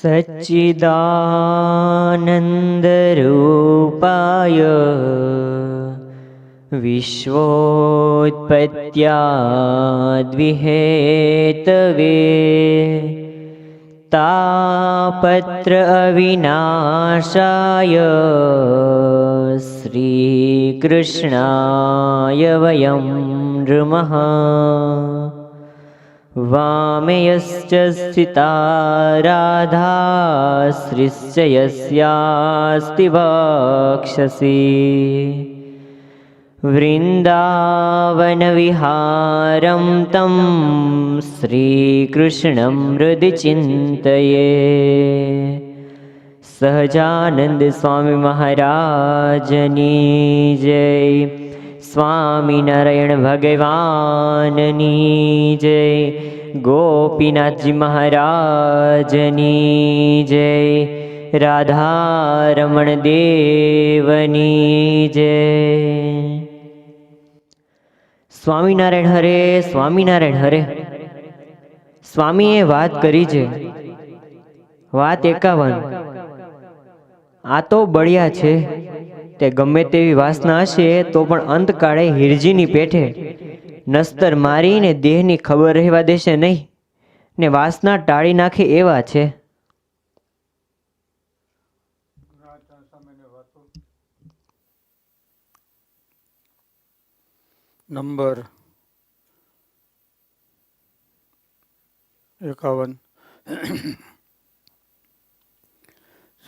सच्चिदानन्दरूपाय विश्वोत्पत्त्याद्विहेतवे तापत्र अविनाशाय श्रीकृष्णाय वयं नृमः वामयश्च स्थिता राधा श्रिश्च यस्यास्ति वक्षसि। वृन्दावनविहारं तं श्रीकृष्णं हृदि चिन्तये। सहजानन्दस्वामिमहाराजनी जय। સ્વામિનારાયણ ભગવાનની જય. ગોપીનાથજી મહારાજની જય. રાધારમણ દેવની જય. સ્વામિનારાયણ હરે સ્વામિનારાયણ હરે. સ્વામીએ વાત કરી છે. વાત એકાવન. આ તો બળિયા છે. તે ગમે તેવી વાસના હશે, તો પણ અંતકાળે હિરજીની પેઠે નસ્તર મારીને દેહની ખબર રહેવા દેશે નહીં. ને વાસના ટાળી નાખે એવા છે. નંબર એકાવન.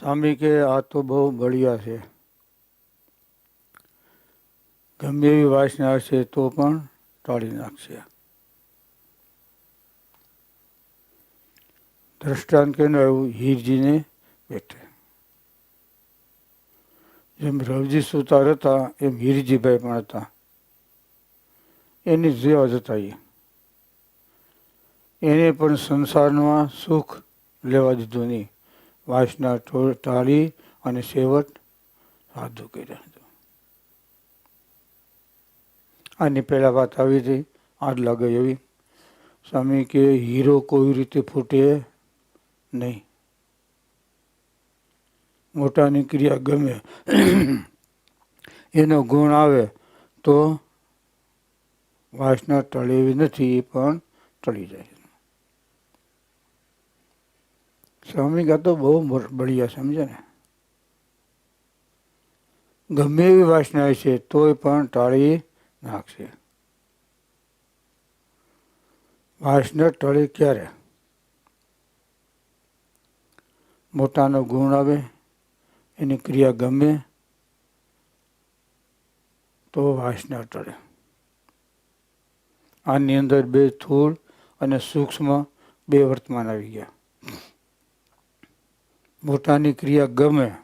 સ્વામી કે આ તો બહુ બળિયા છે. ગમે એવી વાસના હશે તો પણ ટાળી નાખશે. દ્રષ્ટાંત કે આવ્યું હીરજીને બેઠે. જેમ રવજી સુતાર હતા, એમ હીરજીભાઈ પણ હતા. એની જેવા જ હતા એને પણ સંસારમાં સુખ લેવા દીધું નહીં. વાસના ટાળી અને સેવટ સાધુ કર્યા હતું આની પહેલાં વાત આવી હતી, આજ લાગે એવી. સ્વામી કે હીરો કોઈ રીતે ફૂટે નહીં. મોટાની ક્રિયા ગમે. એનો ગુણ આવે તો વાસના ટળે એવી નથી, પણ ટળી જાય. સ્વામી કા તો બહુ બળિયા સમજે ને. ગમે એવી વાસના છે તોય પણ ટાળી નાખશે. વાંસને ટળે ક્યારે? મોટાનો ગુણ આવે, એની ક્રિયા ગમે, તો વાસના ટળે. આની અંદર બે સ્થૂળ અને સૂક્ષ્મ બે વર્તમાન આવી ગયા. મોટાની ક્રિયા ગમે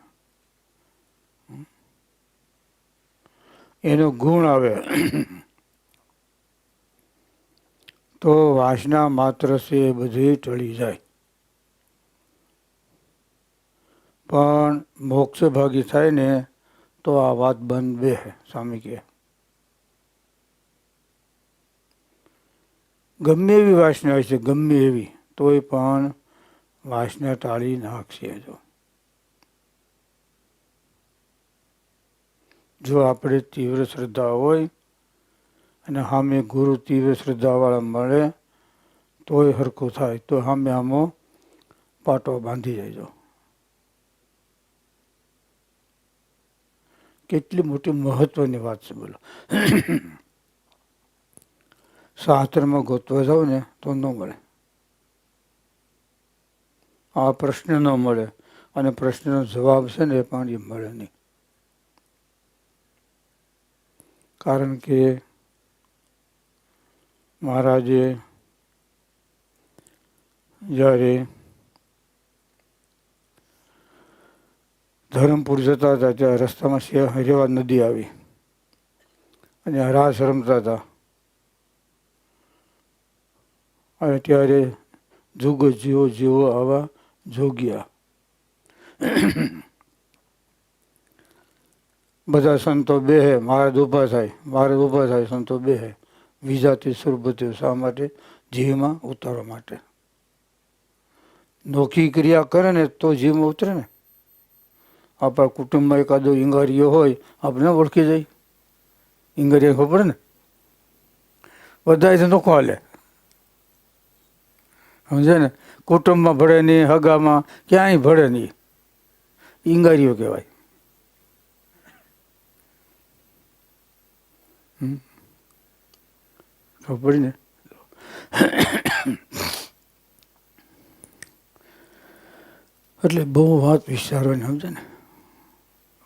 એનો ગુણ આવે. તો વાસના માત્ર છે એ બધી ટળી જાય. પણ મોક્ષ ભાગી થાય ને તો આ વાત બંધ બે સ્વામી કે ગમે એવી વાસના હોય છે, ગમે એવી, તોય પણ વાસના ટાળી નાખશે જો. જો આપણે તીવ્ર શ્રદ્ધા હોય અને સામે ગુરુ તીવ્ર શ્રદ્ધાવાળા મળે, તોય હરખું થાય, તો સામે આમો પાટો બાંધી જાય કેટલી મોટી મહત્વની વાત છે બોલો. શાસ્ત્રમાં ગોતવા જાઓ ને, તો ન મળે. આ પ્રશ્ન ન મળે અને પ્રશ્નનો જવાબ છે ને એ પણ એ મળે નહીં. કારણ કે મહારાજે જ્યારે ધરમપુર જતા હતા ત્યાં રસ્તામાં હરિયાવાદ નદી આવી અને હરાશ રમતા હતા. અને ત્યારે જુગ જીવો જીવો આવા જોગ્યા. બધા સંતો બેહે મહારાજ ઊભા થાય, મહારાજ ઊભા થાય, સંતો બેહે વિજાતી સુરબતી શા માટે? જીવમાં ઉતારવા માટે. નોખી ક્રિયા કરે ને તો જીવમાં ઉતરે ને. આપણા કુટુંબમાં એકાદો ઈંગારીઓ હોય આપણે ઓળખી જાય. ઈંગારીયા ખબર ને? બધા નોખો હાલે. સમજે ને? કુટુંબમાં ભળે નહીં, હગામાં ક્યાંય ભળે નહીં. ઈંગારીઓ કહેવાય. ખબર એટલે બહુ વાત વિચારવાની સમજે ને?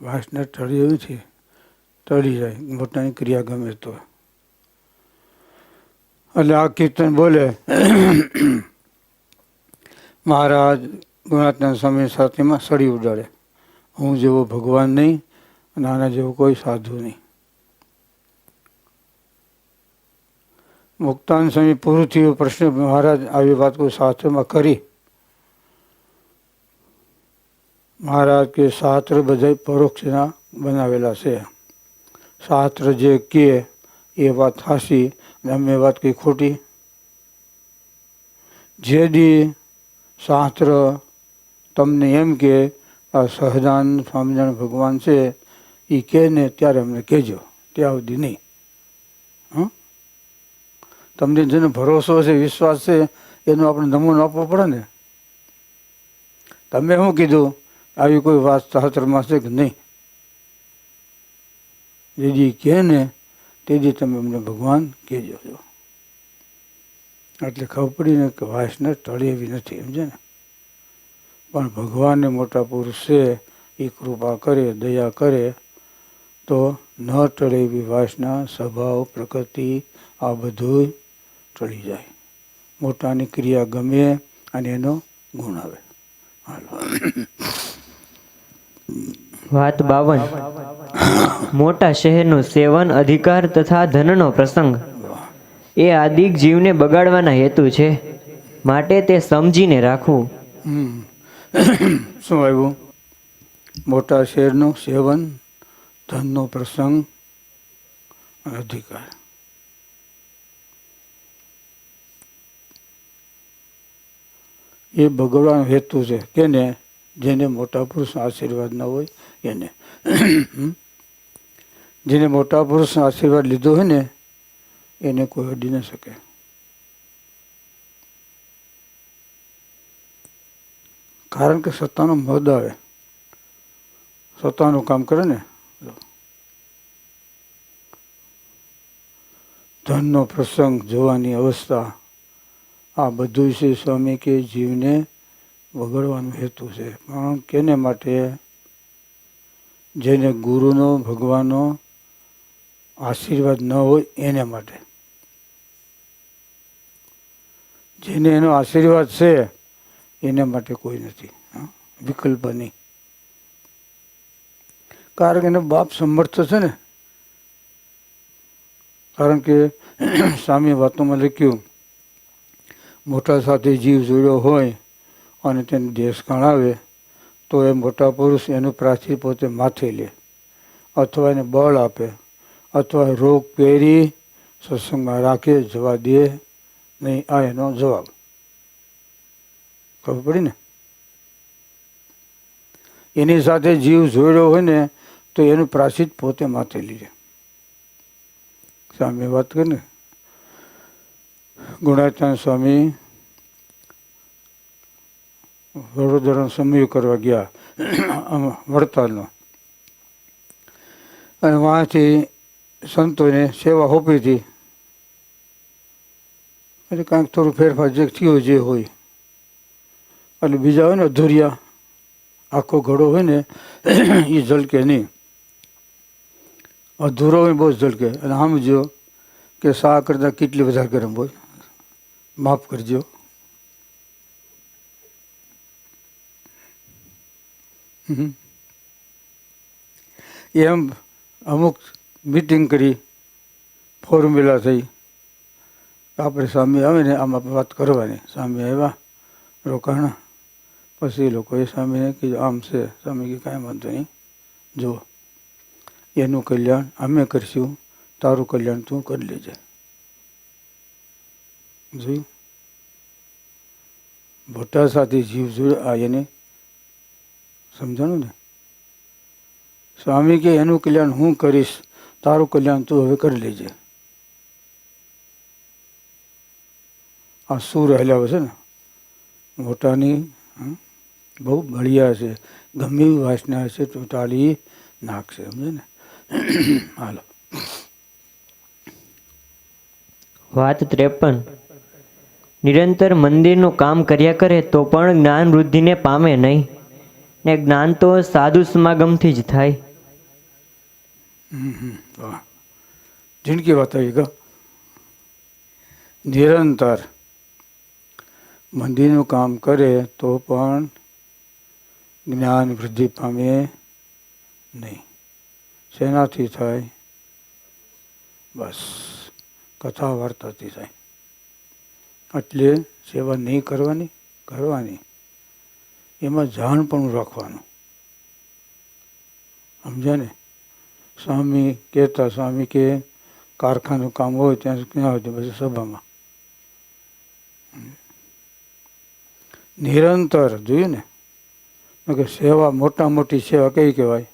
વાસના ટળી એવી છે ટળી જાય, મોટાની ક્રિયા ગમે તો. એટલે આ કીર્તન બોલે, મહારાજ ગુણાત્મા સ્વામી સાથેમાં સળી ઉડાડે. હું જેવો ભગવાન નહીં, અને આના જેવો કોઈ સાધુ નહીં. મુક્તાન સ્વામી પૂરું થયું પ્રશ્ન મહારાજ આવી વાત કોઈ શાસ્ત્રમાં કરી? મહારાજ કે શાસ્ત્ર બધા પરોક્ષના બનાવેલા છે. શાસ્ત્ર જે કહે એ વાત હાસી અમે વાત કંઈ ખોટી? જે દી શાસ્ત્ર તમને એમ કે, આ સહજાન સ્વામિનારાયણ ભગવાન છે એ કહે ને ત્યારે અમને કહેજો, ત્યાં સુધી નહીં. તમને જેનો ભરોસો છે, વિશ્વાસ છે, એનો આપણે નમૂનો આપવો પડે ને. તમે શું કીધું? આવી કોઈ વાત શાસ્ત્રમાં છે કે નહીં? જેથી કહે ને, તેથી તમે અમને ભગવાન કહેજો છો. એટલે ખબર પડીને કે વાસને ટળે એવી નથી સમજે ને? પણ ભગવાનને મોટા પુરુષ છે, એ કૃપા કરે, દયા કરે, તો ન ટળે એવી વાસના સ્વભાવ, પ્રકૃતિ, આ બધું ટળી જાય. મોટાની ક્રિયા ગમે અને એનો ગુણ આવે. વાત બાવન. મોટા શહેરનું સેવન અધિકાર તથા ધનનો પ્રસંગ. એ આદિક જીવને બગાડવાના હેતુ છે. માટે તે સમજીને રાખવું. શું આવ્યું? મોટા શહેરનું સેવન ધનનો પ્રસંગ અધિકાર. એ ભગવાન હેતુ છે. કેને? જેને મોટા પુરુષના આશીર્વાદ ન હોય, એને. જેને મોટા પુરુષનો આશીર્વાદ લીધો હોય ને, એને કોઈ અડી ન શકે. કારણ કે સત્તાનો મદ આવે. સત્તાનું કામ કરે ને. ધનનો પ્રસંગ, જોવાની અવસ્થા આ બધું છે સ્વામી કે જીવને વગડવાનો હેતુ છે. પણ કેને માટે જેને ગુરુનો, ભગવાનનો આશીર્વાદ ન હોય એને માટે? જેને એનો આશીર્વાદ છે એને માટે કોઈ નથી? વિકલ્પ નહીં. કારણ કે એનો બાપ સમર્થ છે ને. કારણ કે સ્વામી વાતોમાં લખ્યું મોટા સાથે જીવ જોડ્યો હોય અને તેને દેશ ગણાવે, તો એ મોટા પુરુષ એનું પ્રાચીર પોતે માથે લે. અથવા એને બળ આપે, અથવા રોગ પહેરી સત્સંગમાં રાખે, જવા દે, નહીં, આ એનો જવાબ. ખબર પડી ને? એની સાથે જીવ જોડ્યો હોય ને, તો એનું પ્રાચીત પોતે માથે લીધે. સામે વાત કરી ને સ્વામી વડોદરાનો સમય કરવા ગયા આમાં વડતાલનો. અને વાંથી સંતોને સેવા હોપી હતી. એટલે કાંઈક થોડું ફેરફાર જે થયો જે હોય. અને બીજા હોય ને અધૂરિયા, આખો ઘડો હોય ને, એ ઝલકે નહીં. અધૂરો હોય બહુ ઝલકે. અને સમજો કે શા કરતાં કેટલી વધારે ગરમ હોય. માફ કરજો. એમ અમુક મિટિંગ કરી ફોર્મ્યુલા થઈ. આપણે સામે આવે ને આમાં વાત કરવાની. સામે આવ્યા, રોકાણ. પછી લોકોએ સામેને કીધું, આમ છે. સામે કે, કાંઈ વાંધો નહીં. જુઓ. એનું કલ્યાણ અમે કરશું. તારું કલ્યાણ તું કરી લેજે. જોયું ભટ્ટા સાથે જીવ જોડે આ એને. સમજાણું ને? સ્વામી કે એનું કલ્યાણ હું કરીશ, તારું કલ્યાણ તું હવે કરી લેજે. આ શું હલાવે છે ને? મોટાની બહુ બળિયા છે, ગમે એવી વાસના હશે તો ટાળી નાખશે સમજે ને? હાલો. વાત ત્રેપન. નિરંતર મંદિરનું કામ કર્યા કરે તો પણ જ્ઞાન વૃદ્ધિને પામે નહીં. ને જ્ઞાન તો સાધુ સમાગમથી જ થાય. હમ, હમ, આવી જિંદગી ગયો. નિરંતર મંદિરનું કામ કરે તો પણ જ્ઞાન વૃદ્ધિ પામે નહીં. શેનાથી થાય? બસ કથા વાર્તાથી થાય. એટલે સેવા નહીં કરવાની કરવાની. એમાં જાણ પણ રાખવાનું. સમજ્યા ને? સ્વામી કહેતા, સ્વામી કે કારખાનું કામ હોય ત્યાં ક્યાં હોય પછી સભામાં. નિરંતર, જોયું ને? કે સેવા મોટા મોટી સેવા કઈ કહેવાય?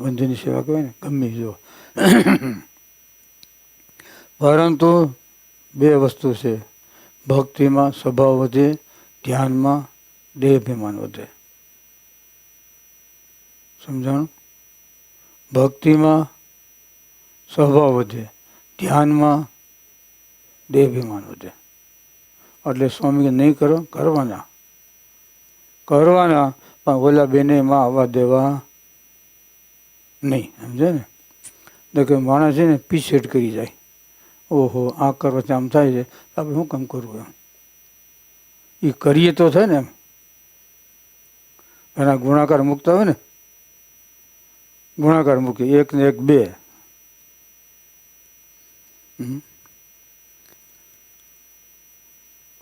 બંધુની સેવા કહેવાય ને? ગમે જો પરંતુ બે વસ્તુ છે. ભક્તિમાં સ્વભાવ વધે, ધ્યાનમાં દેહાભિમાન વધે. સમજાણું? ભક્તિમાં સ્વભાવ વધે, ધ્યાનમાં દેહાભિમાન વધે. એટલે સ્વામી નહીં કરો, કરવાના. કરવાના, પણ ઓલા બેને માં આવવા દેવા નહીં. સમજે ને? કે માણસ છે ને પીછેટ કરી જાય. ઓહો, આ કરવાથી આમ થાય છે. આપણે શું કામ કરવું એમ? એ કરીએ તો થાય ને એમ. એના ગુણાકાર મૂકતા હોય ને. ગુણાકાર મૂકી એક ને એક બે.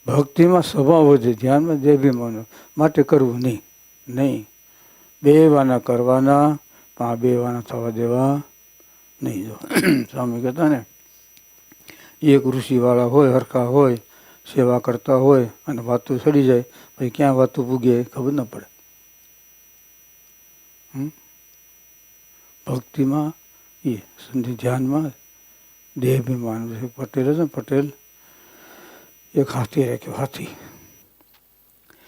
ભક્તિમાં સ્વભાવ વધે, ધ્યાનમાં દેભીમાનો માટે કરવું નહીં. નહીં. બે વાના કરવાના, પા બે વાના થવા દેવા નહીં. જો, સ્વામી કહેતા ને એક ઋષિવાળા હોય, હરખા હોય, સેવા કરતા હોય અને વાતું સડી જાય, પછી ક્યાં વાતું પૂગે ખબર ન પડે? ભક્તિમાં એ સંધિ ધ્યાનમાં દેહાભિમાન છે. પટેલ છે પટેલ એક હાથી રાખ્યો, હાથી.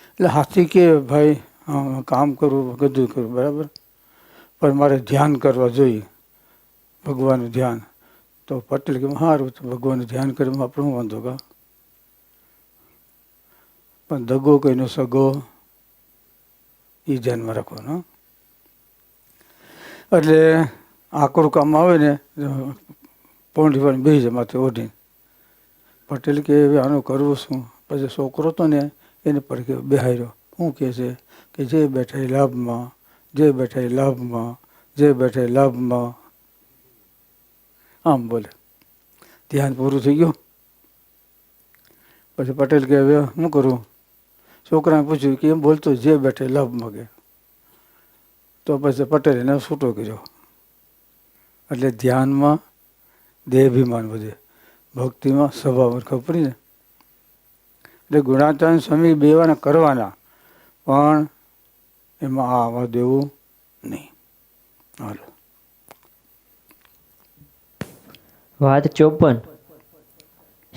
એટલે હાથી કે ભાઈ કામ કરવું બધું કરવું બરાબર? પણ મારે ધ્યાન કરવા જોઈએ, ભગવાનનું ધ્યાન. તો પટેલ કે સારું તો ભગવાનનું ધ્યાન કરવામાં આપણું વાંધો કા? પણ દગો કોઈનો સગો એ ધ્યાનમાં રાખવાનો. એટલે આકરું કામ આવે ને પણ બેસી જાય માથે ઓઢીને. પટેલ કે આનું કરવું શું? પછી છોકરો હતો ને, એને પર કે બેહાર્યો શું કહે છે કે, જે બેઠા લાભમાં, જે બેઠા લાભમાં, જે બેઠા લાભમાં આમ બોલે. ધ્યાન પૂરું થઈ ગયું. પછી પટેલ કે હવે શું કરું? છોકરાને પૂછ્યું કે એમ બોલતો જે બેઠે લાભ મગે. તો પછી પટેલ એને છૂટો કર્યો. એટલે ધ્યાનમાં દેહાભિમાન વધે. ભક્તિમાં સ્વભાવ ખબર ને એટલે ગુણાચાર્ય સ્વામી બેવાના કરવાના, પણ એમાં આ આવવા દેવું નહીં. હાલો. વાત ચોપન.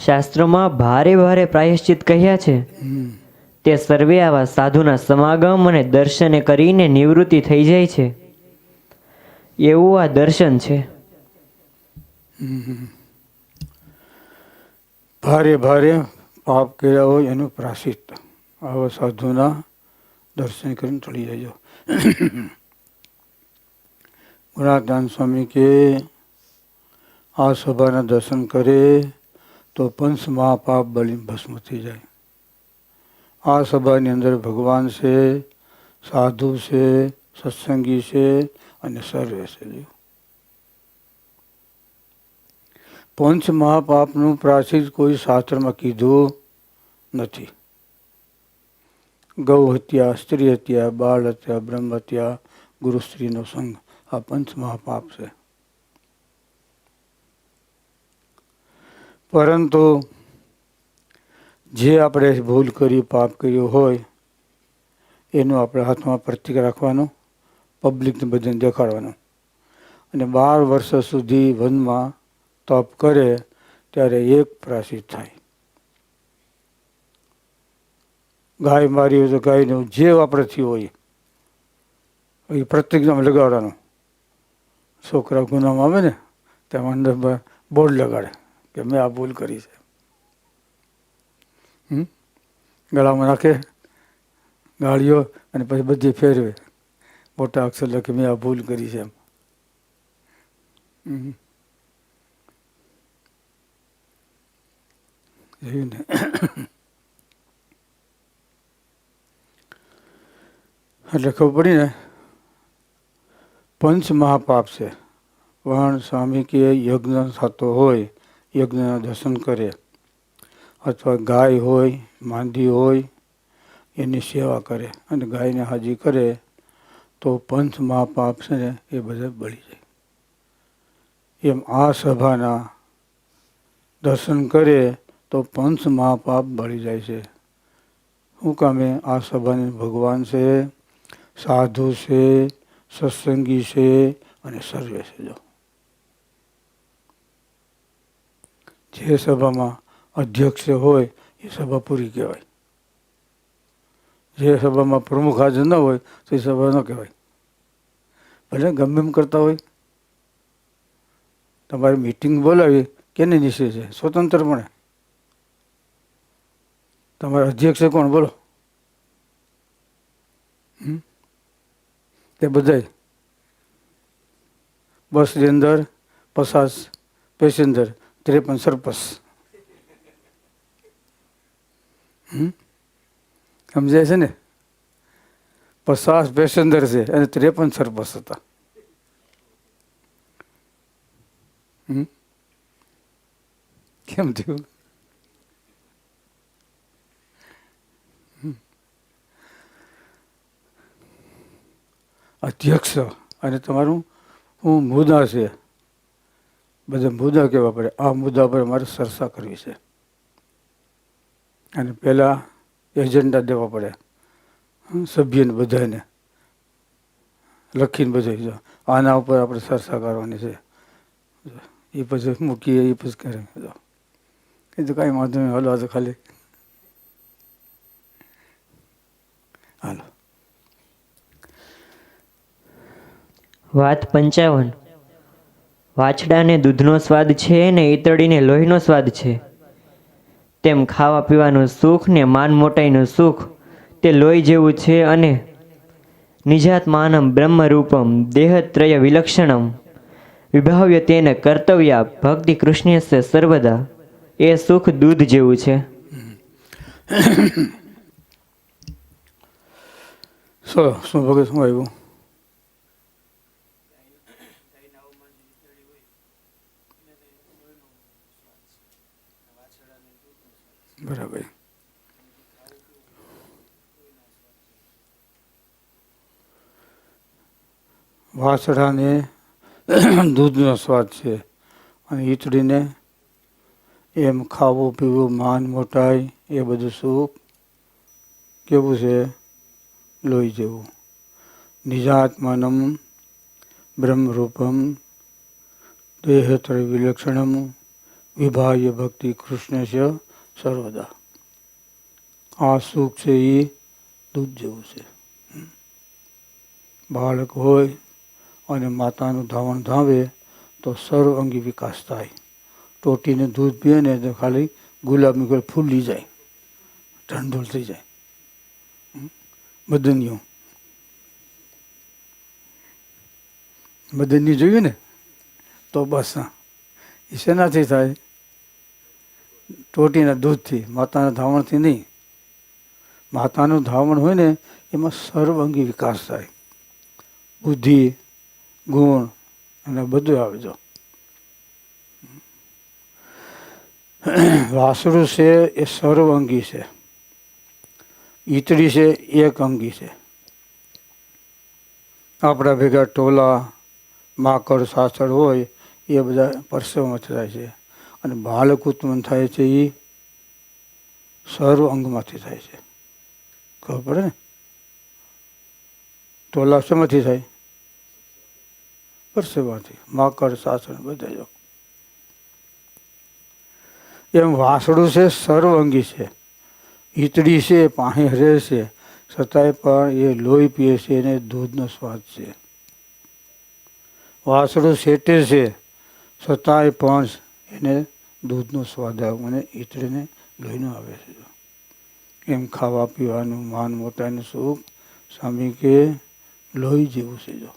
શાસ્ત્રોમાં ભારે ભારે પ્રાયશ્ચિત કહ્યા છે. તે સર્વે આવા સાધુના સમાગમ અને દર્શને કરીને નિવૃત્તિ થઈ જાય છે. એવું આ દર્શન છે. ભારે ભારે પાપ કર્યા હોય એનું પ્રાસિત. આવા સાધુના દર્શન કરીને ચડી જાય ગુણાદાન સ્વામી કે આ સભાના દર્શન કરે તો પંચ મહાપાપ બળી ભસ્મ થઈ જાય. આ સભાની અંદર ભગવાન છે, સાધુ છે, સત્સંગી છે અને સર્વે છે પંચ મહાપાપનું પ્રાચીન કોઈ શાસ્ત્રમાં કીધું નથી. ગૌ હત્યા, સ્ત્રી હત્યા, બાળ હત્યા, બ્રહ્મ હત્યા, ગુરુ સ્ત્રીનો સંગ આ પંચ મહાપાપ છે. પરંતુ જે આપણે ભૂલ કરી પાપ કર્યું હોય, એનું આપણે હાથમાં પ્રતિક રાખવાનું પબ્લિકને બધાને દેખાડવાનું. અને બાર વર્ષ સુધી વનમાં તપ કરે, ત્યારે એક પ્રાસિત થાય. ગાય મારી હોય તો ગાયનું જે વાપરથી હોય, એ પ્રતિજ્ઞામાં લગાડવાનું. છોકરા ગુનામાં આવે ને ત્યાં અંદર બોર્ડ લગાડે. કે મેં આ ભૂલ કરી છે. ગળામાં નાખે ગાળીઓ અને પછી બધી ફેરવે. મોટા અક્ષર લખે, મેં આ ભૂલ કરી છે એમ. જોયું ને. એટલે ખબર પડી ને, પંચ મહાપાપ છે. વર્ણ સ્વામી કે યજ્ઞ થતો હોય યજ્ઞના દર્શન કરે અથવા ગાય હોય, માંદી હોય, એની સેવા કરે અને ગાયને હાજી કરે તો પંચ મહાપાપ છે ને એ બધા બળી જાય. એમ આ સભાના દર્શન કરે તો પંચ મહાપાપ બળી જાય છે. શું કામે આ સભાને ભગવાન છે, સાધુ છે, સત્સંગી છે અને સર્વે છે જો. જે સભામાં અધ્યક્ષ હોય એ સભા પૂરી કહેવાય. જે સભામાં પ્રમુખ હાજર ન હોય તો એ સભા ન કહેવાય. ભલે ગમે એમ કરતા હોય. તમારે મિટિંગ બોલાવી કેને નિશ્ચય છે? સ્વતંત્રપણે. તમારા અધ્યક્ષ કોણ? બોલો? તે બધાય. બસની અંદર, પચાસ પેસેન્જર. ત્રેપન સરપસ. સમજાય છે ને? પચાસ પેસેન્જર છે અને ત્રેપન સરપસ હતા. કેમ થયું? અધ્યક્ષ અને તમારું હું મુદ્દા છે. બધા મુદ્દા કહેવા પડે. આ મુદ્દા પર મારે ચર્ચા કરવી છે. અને પહેલાં એજન્ડા દેવા પડે. સભ્યને બધાને. લખીને બધા આના ઉપર આપણે ચર્ચા કરવાની છે. એ પછી મૂકીએ એ પછી કરે. એ તો કાંઈ વાંધો નહીં. હાલો તો ખાલી. હાલો. વાત પંચાવન. વાછડાને દૂધનો સ્વાદ છે ને ઈતળીને લોહીનો સ્વાદ છે. તેમ ખાવા પીવાનું સુખ ને માન મોટાઈનું સુખ, તે લોહી જેવું છે અને નિજાત્માનમ બ્રહ્મરૂપમ દેહત્રય વિલક્ષણમ. વિભાવ્ય તેને કર્તવ્યા ભક્તિ કૃષ્ણસ્ય સર્વદા. એ સુખ દૂધ જેવું છે. શું ભગત શું આવ્યું? બરાબર. વાસડાને દૂધનો સ્વાદ છે અને ઈતડીને એમ ખાવું, પીવું, માન, મોટાઈ, એ બધું સુખ કેવું છે? લોહી જેવું. નિજાત્માનમ, બ્રહ્મરૂપમ દેહત્ર વિલક્ષણમ વિભાગ્ય ભક્તિ કૃષ્ણ છે સર્વદા. આ સુખ છે એ દૂધ જેવું છે. બાળક હોય અને માતાનું ધાવણ ધાવે તો સર્વ અંગી વિકાસ થાય. ટોટીને દૂધ પીએ ને તો ખાલી ગુલાબની કોઈ ફૂલી જાય. ઠંડોળ થઈ જાય. બદનિયું બદનિયું જોયું ને? તો બસ હા એ શેનાથી થાય? ટોટીના દૂધથી, માતાના ધાવણથી નહીં. માતાનું ધાવણ હોય ને, એમાં સર્વંગી વિકાસ થાય. બુદ્ધિ, ગુણ અને બધું આવે જો. વાસળું છે એ સર્વંગી છે. ઈતળી છે એક અંગી છે. આપણા ભેગા ટોલા, માકડ સાસળ હોય, એ બધા પરસેવામાં થાય છે. અને બાળક ઉત્પન્ન થાય છે એ સર્વ અંગમાંથી થાય છે. ખબર પડે ને? તોલા શેમાંથી થાય. પરસેવાથી, માકડ, સાસણ, બધા જો. એમ વાસળું છે, સર્વઅંગી છે. ઈતડી છે, પાણી હરે છે. છતાંય પણ એ લોહી પીએ છે, એને દૂધનો સ્વાદ છે. વાસળું શેટે છે. છતાંય પણ એને દૂધનો સ્વાદ આવે અને ઈતળીને લોહીનો આવે છે. એમ ખાવા પીવાનું માન મોટાનું સુખ સ્વામી કે લોહી જેવું છે જો.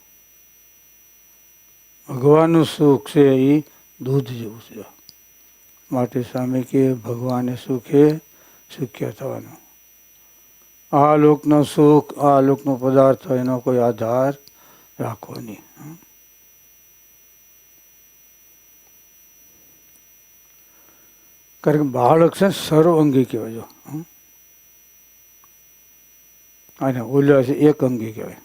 ભગવાનનું સુખ છે એ દૂધ જેવું છે માટે સ્વામી કે ભગવાને સુખે સુખ્ય થવાનું. આ લોકનો સુખ, આ લોકનો પદાર્થ, એનો કોઈ આધાર રાખવો નહીં. કારણ કે બાળક છે ને સર્વઅંગી કહેવાય જો. અને ઓલા છે એક અંગી કહેવાય.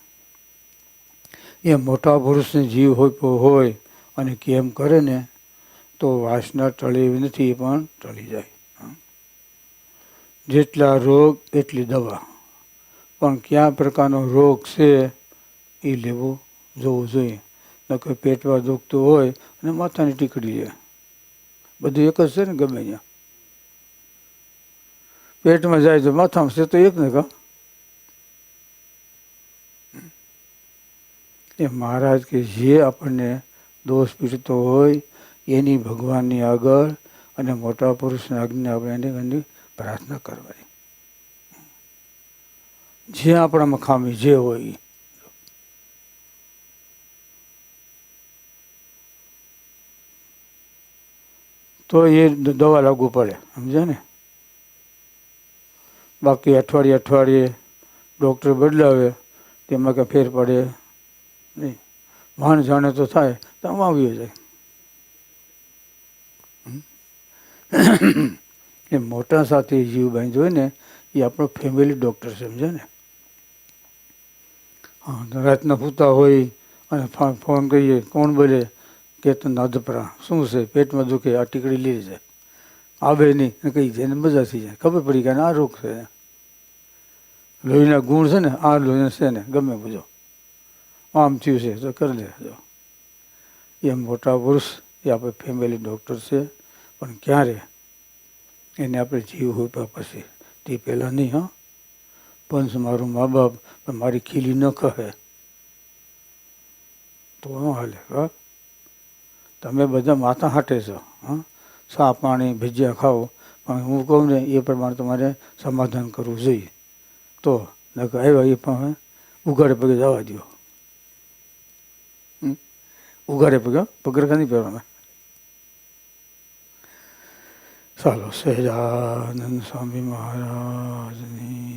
એ મોટા પુરુષને જીવ હોય હોય અને કેમ કરે ને, તો વાસના ટળે નથી પણ ટળી જાય. જેટલા રોગ એટલી દવા. પણ કયા પ્રકારનો રોગ છે, એ લેવો જોવું જોઈએ. નકર પેટમાં દુખતું હોય અને માથાની ટીકડી છે બધું એક જ છે ને ગમે ત્યાં. પેટમાં જાય તો માથામાં છે, તો એક ને કા એ મહારાજ કે, જે આપણને દોષ પીડતો હોય, એની ભગવાનની આગળ અને મોટા પુરુષની આજ્ઞા આપણે એની પ્રાર્થના કરવાની. જે આપણામાં ખામી જે હોય. તો એ દવા લાગુ પડે સમજે ને? બાકી અઠવાડિયે અઠવાડિયે ડૉક્ટર બદલાવે, તેમાં કંઈ ફેર પડે, નહીં. ભાન જાણે તો થાય, તો આમ આવી જાય. એ મોટા સાથે જીવ બાંધ્યો હોય ને, એ આપણો ફેમિલી ડૉક્ટર સમજે ને. હા રાતના પૂતા હોય, અને ફોન કરીએ, કોણ બોલે? કે તો નાદપરા. શું છે? પેટમાં દુખે, આ ટીકડી લઈ જાય. આવે નહીં. કહી જાય મજા થઈ જાય. ખબર પડી કે આ રોગ છે. લોહીના ગુણ છે ને, આ લોહીના છે ને, ગમે બધો. આમ થયું છે, તો કરી લે એ મોટા પુરુષ, એ આપણે ફેમિલી ડૉક્ટર છે, પણ ક્યારે? એને આપણે જીવ હોય પછી. તે પહેલાં નહીં, હા. પંચ મારું મા બાપ મારી ખીલી ન કહે? તો ન હાલે, હા. તમે બધા માથા હાટે છો, હા. સા પાણી, ભજીયા ખાઓ. પણ હું કહું ને, એ પ્રમાણે તમારે સમાધાન કરવું જોઈએ. તો નકર આવ્યા એ પણ ઉઘાડે પગે જવા દો? ઉઘાડે પગે પગરખા નહીં પહેરવાના? ચાલો, સહેજાનંદ સ્વામી મહારાજની